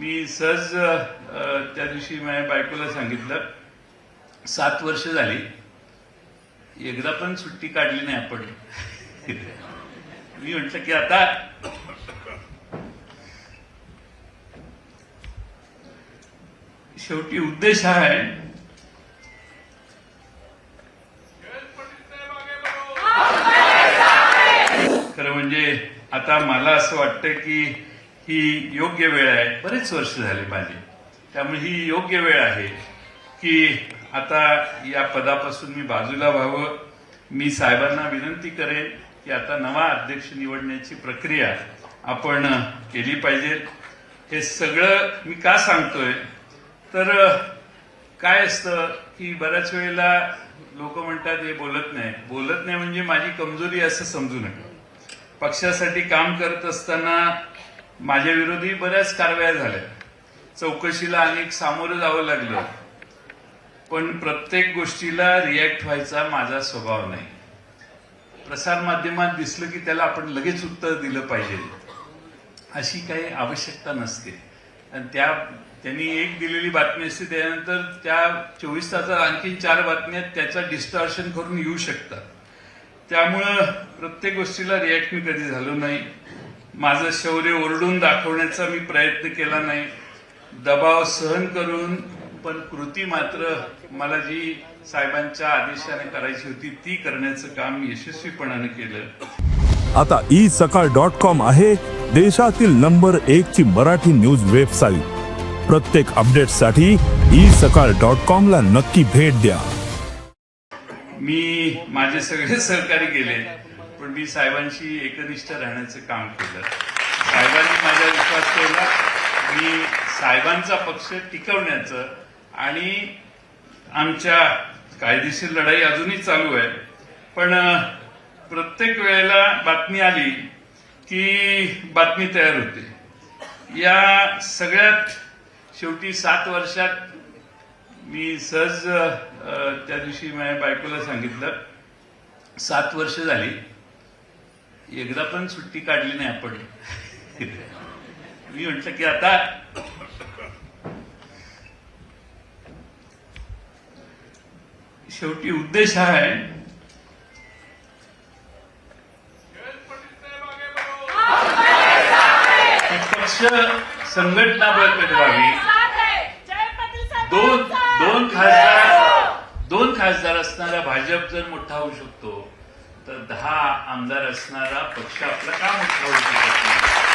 मी सहज त्या दिवशी माझ्या बायकोला सांगितलं सात वर्ष झाली एकदा पण सुट्टी काढली नाही आपण. मी म्हटलं की आता शेवटी उद्देश हा आहे खरं म्हणजे आता मला असं वाटतं की ही योग्य वेळ आहे. बरेच वर्ष झाले माझे. त्यामुळे ही योग्य वेळ आहे की आता या पदापासून मी बाजूला व्हावं. मी साहेबांना विनंती करेन की आता नवा अध्यक्ष निवडण्याची प्रक्रिया आपण केली पाहिजे. हे सगळं मी का सांगतोय? तर काय असतं की बऱ्याच वेळेला लोक म्हणतात हे बोलत नाही. बोलत नाही म्हणजे माझी कमजोरी असं समजू नका. पक्षासाठी काम करत असताना माझ्या विरोधी बऱ्याच कारवाया झाल्या. चौकशीला अनेक सामोरं जावं लागलं. पण प्रत्येक गोष्टीला रिॲक्ट व्हायचा माझा स्वभाव नाही. प्रसारमाध्यमात दिसलं की त्याला आपण लगेच उत्तर दिलं पाहिजे. अशी काही आवश्यकता नसते. आणि त्या त्यांनी एक दिलेली बातमी असते त्यानंतर त्या चोवीस तासात आणखी चार बातम्या त्याचा डिस्टॉर्शन करून येऊ शकतात. त्यामुळं प्रत्येक गोष्टीला रिॲक्ट मी कधी झालो नाही. माझं शौर्य ओरडून दाखवण्याचा मी प्रयत्न केला नाही. दबाव सहन करून पण कृती मात्र मला जी साहेबांच्या आदेशाने करायची होती ती करण्याचं काम यशस्वीपणाने केलं. आता ई सकाळ डॉट कॉम आहे देशातील नंबर एक ची मराठी न्यूज वेबसाईट प्रत्येक अपडेटसाठी ई सकाळ डॉट कॉम ला नक्की भेट द्या. मी माझे सगळे सहकारी केले पण मी साहेबांशी एकनिष्ठ राहण्याचं काम केलं. साहेबांनी माझा विश्वास ठेवला. मी साहेबांचा पक्ष टिकवण्याचं आणि आमच्या कायदेशीर लढाई अजूनही चालू आहे. पण प्रत्येक वेळेला बातमी आली की बातमी तयार होते. या सगळ्यात शेवटी सात वर्षात मी सहज त्या दिवशी माझ्या बायकोला सांगितलं. सात वर्ष झाली. एकदा पण सुट्टी काढली नाही आपण. मी म्हटलं की आता शेवटी उद्देश हा आहे. पक्ष संघटना बळकट व्हावी दोन दोन खासदार दोन खासदार असणारा भाजप जर मोठा होऊ शकतो तर दहा आमदार असणारा पक्ष आपला काम मोठा शकत नाही.